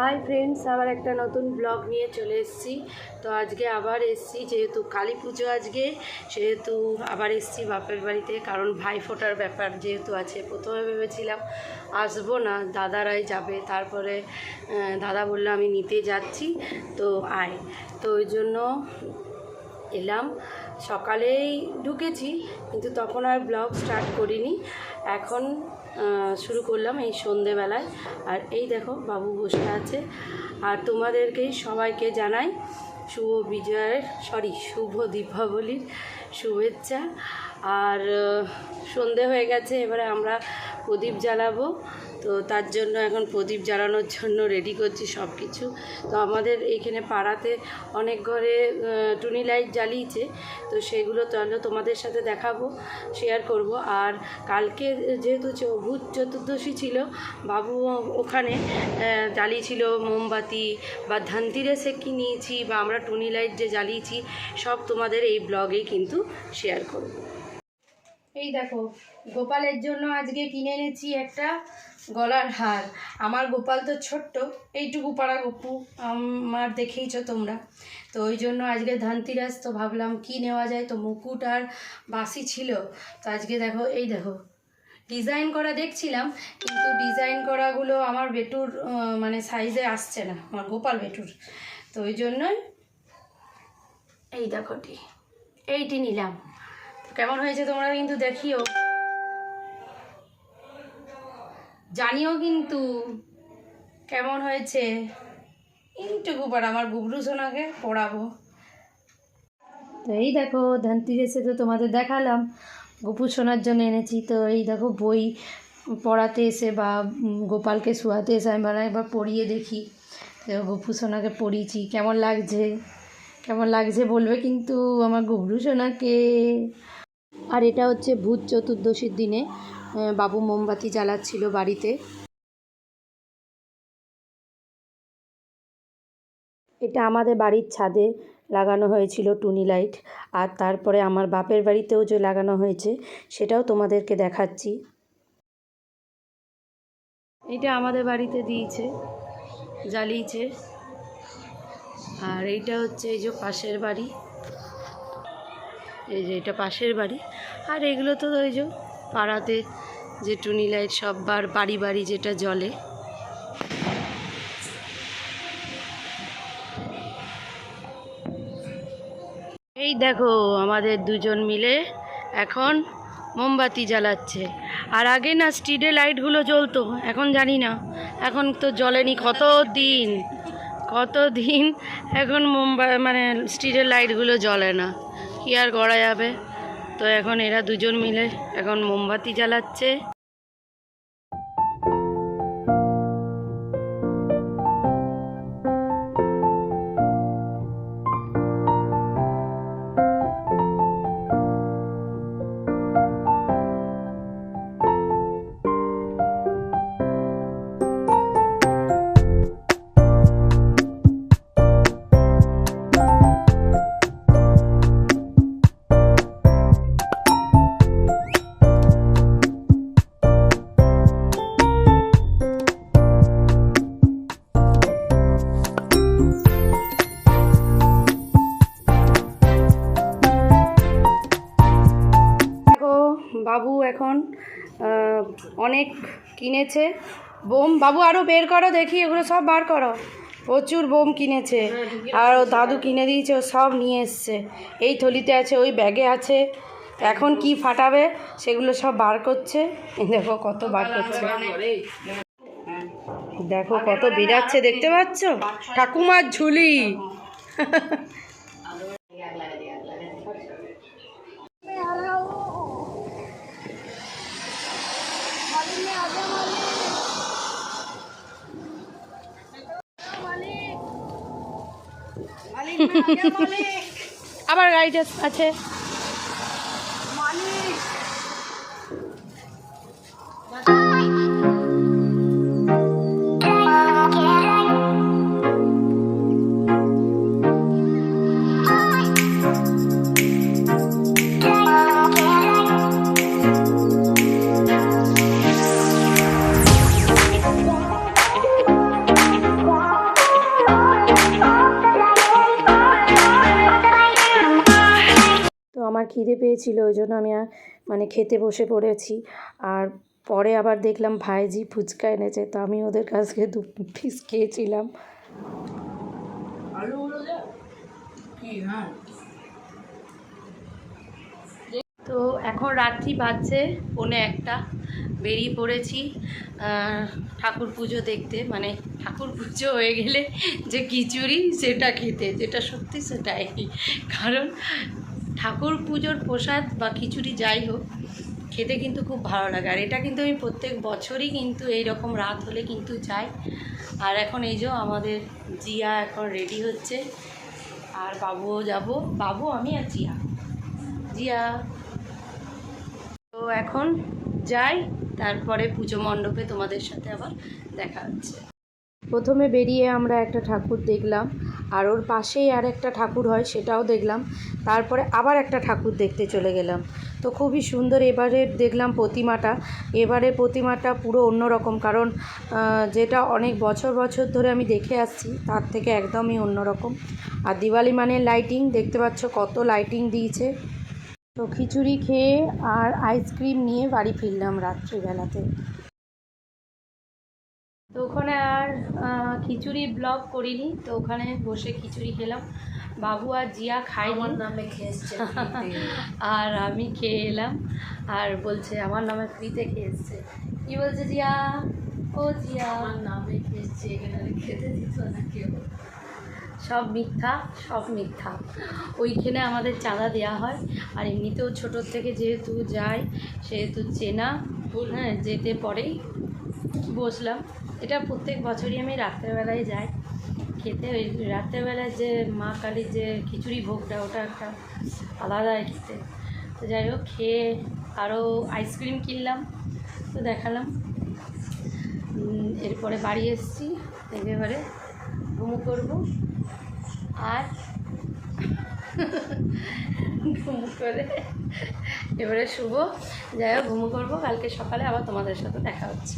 Hi friends আবার একটা নতুন ব্লগ নিয়ে চলে এসেছি। তো আজকে আবার এসেছি, যেহেতু কালী পুজো আজকে, সেহেতু আবার এসেছি বাপের বাড়িতে, কারণ ভাই ফোটার ব্যাপার যেহেতু আছে। প্রথমে ভেবেছিলাম আসব না, দাদারাই যাবে, তারপরে দাদা বলল আমি নিতে যাচ্ছি, তো আয়। তো ওই জন্য এলাম। সকালেই ঢুকেছি, কিন্তু তখন আর ব্লগ স্টার্ট করিনি। এখন শুরু করলাম এই সন্ধেবেলায়। আর এই দেখো, বাবু বসে আছে। আর তোমাদেরকেই সবাইকে জানাই শুভ বিজয়ের সরি শুভ দীপাবলির শুভেচ্ছা। আর সন্ধে হয়ে গেছে, এবারে আমরা প্রদীপ জ্বালাবো। তো তার জন্য এখন প্রদীপ জ্বালানোর জন্য রেডি করছি সব কিছু তো আমাদের এইখানে পাড়াতে অনেক ঘরে টুনি লাইট জ্বালিয়েছে। তো সেগুলো তাহলে তোমাদের সাথে দেখাবো শেয়ার করব। আর কালকে যেহেতু ভূত চতুর্দশী ছিল, বাবু ওখানে জ্বালিয়েছিল মোমবাতি বা ধানতিরেসে কি নিয়েছি বা আমরা টুনি লাইট যে জ্বালিয়েছি, সব তোমাদের এই ব্লগেই কিন্তু শেয়ার করব। এই দেখো, গোপালের জন্য আজকে কিনে এনেছি একটা গলার হার। আমার গোপাল তো ছোট্ট, এইটুকু পাড়া গপু আমার দেখেইছ তোমরা। তো ওই জন্য আজকে ধানতিরাস, তো ভাবলাম কি নেওয়া যায়? তো মুকুট আর বাসি ছিল। তো আজকে দেখো, এই দেখো, ডিজাইন করা দেখছিলাম, কিন্তু ডিজাইন করাগুলো আমার বেটুর মানে সাইজে আসছে না, আমার গোপাল বেটুর। তো ওই জন্যই এই দেখোটি, এইটি নিলাম। কেমন হয়েছে তোমরা কিন্তু দেখিও। জানিও কিন্তু কেমন হয়েছে। এইটুকু পর আমার গুবরু সোনাকে পড়াবো। তো এই দেখো ধানতিরেসে তো তোমাদের দেখালাম। গপু শোনার জন্য এনেছি। তো এই দেখো বই পড়াতে এসে বা গোপালকে শোয়াতে এসে আমি একবার পড়িয়ে দেখি। তো গপু সোনাকে পড়িয়েছি, কেমন লাগছে? কেমন লাগছে বলবে কিন্তু আমার গবরু সোনাকে। আর এটা হচ্ছে ভূত চতুর্দশীর দিনে বাবু মোমবাতি জ্বালাচ্ছিল বাড়িতে। এটা আমাদের বাড়ির ছাদে লাগানো হয়েছিল টুনি লাইট, আর তারপরে আমার বাপের বাড়িতেও যে লাগানো হয়েছে, সেটাও তোমাদেরকে দেখাচ্ছি। এটা আমাদের বাড়িতে দিয়েছে, জ্বালিয়েছে। আর এইটা হচ্ছে এই যে পাশের বাড়ি। এই যে এটা পাশের বাড়ি। আর এগুলো তো ওই যে পাড়াতে যে টুনি লাইট সব বার বাড়ি বাড়ি যেটা জ্বলে। এই দেখো আমাদের দুজন মিলে এখন মোমবাতি জ্বালাচ্ছে। আর আগে না স্ট্রিটে লাইটগুলো জ্বলতো, এখন জানি না। এখন তো জ্বলেনি কত দিন কত দিন এখন মুম্বাই মানে স্ট্রিটের লাইটগুলো জ্বলে না। কি আর করা যাবে? তো এখন এরা দুজন মিলে এখন মোমবাতি জ্বালাচ্ছে। অনেক কিনেছে। বোম, বাবু আরও বের করো দেখি, এগুলো সব বার করো। প্রচুর বোম কিনেছে। আর দাদু কিনে দিয়েছে, ও সব নিয়ে এসছে। এই থলিতে আছে, ওই ব্যাগে আছে। এখন কি ফাটাবে, সেগুলো সব বার করছে। দেখো কত বার করছে। দেখো কত বেরাচ্ছে দেখতে পাচ্ছ? ঠাকুমার ঝুলি। আবার গাড়িটা আছে। মালিক। খিদে পেয়েছিল ওই জন্য আমি আর মানে খেতে বসে পড়েছি। আর পরে আবার দেখলাম ভাইজি ফুচকা এনেছে তো আমি ওদের কাছ থেকে দু পিস খেয়েছিলাম। তো এখন রাত্রি বাজছে পৌনে একটা বেরিয়ে পড়েছি ঠাকুর পুজো দেখতে মানে ঠাকুর পুজো হয়ে গেলে যে খিচুড়ি সেটা খেতে যেটা সত্যি সেটাই। কারণ ঠাকুর পুজোর প্রসাদ বা খিচুড়ি যাই হোক, খেতে কিন্তু খুব ভালো লাগে। আর এটা কিন্তু আমি প্রত্যেক বছরই কিন্তু এই রকম রাত হলে কিন্তু যাই। আর এখন এই যে আমাদের জিয়া এখন রেডি হচ্ছে। আর বাবুও যাব। বাবু, আমি আর জিয়া। জিয়া। তো এখন যাই, তারপরে পুজো মণ্ডপে তোমাদের সাথে আবার দেখা হচ্ছে। প্রথমে বেরিয়ে আমরা একটা ঠাকুর দেখলাম। আর ওর পাশেই আর একটা ঠাকুর হয়, সেটাও দেখলাম। তারপরে আবার একটা ঠাকুর দেখতে চলে গেলাম। তো খুবই সুন্দর এবারে দেখলাম প্রতিমাটা। এবারে প্রতিমাটা পুরো অন্যরকম, কারণ যেটা অনেক বছর বছর ধরে আমি দেখে আসছি, তার থেকে একদমই অন্যরকম। আর দিওয়ালি মানে লাইটিং দেখতে পাচ্ছ কত লাইটিং দিয়েছে। তো খিচুড়ি খেয়ে আর আইসক্রিম নিয়ে বাড়ি ফিরলাম রাত্রিবেলাতে। তো ওখানে আর খিচুড়ি ব্লগ করিনি তো ওখানে বসে খিচুড়ি খেলাম। বাবু আর জিয়া খাইনি নামে খেয়েছে আর আমি খেয়ে এলাম। আর বলছে আমার নামে ফ্রিতে খেয়েছে। কি বলছে জিয়া? ও জিয়া। আমার নামে খেয়েছে এখানে খেতে দিত না কেউ। সব মিথ্যা সব মিথ্যা। ওইখানে আমাদের চাঁদা দেওয়া হয়। আর এমনিতেও ছোটোর থেকে যেহেতু যায় সেহেতু চেনা। হ্যাঁ যেতে পরেই বসলাম। এটা প্রত্যেক বছরই আমি রাত্রেবেলায় যাই। খেতে ওই রাত্রেবেলায় যে মা কালীর যে খিচুড়ি ভোগটা, ওটা একটা আলাদা খেতে। তো যাই হোক, খেয়ে আরও আইসক্রিম কিনলাম, তো দেখালাম। এরপরে বাড়ি এসেছি, একেবারে ঘুমু করব। আর ঘুমু করে এবারে শুভ যাই হোক, ঘুমু করব। কালকে সকালে আবার তোমাদের সাথে দেখা হচ্ছে।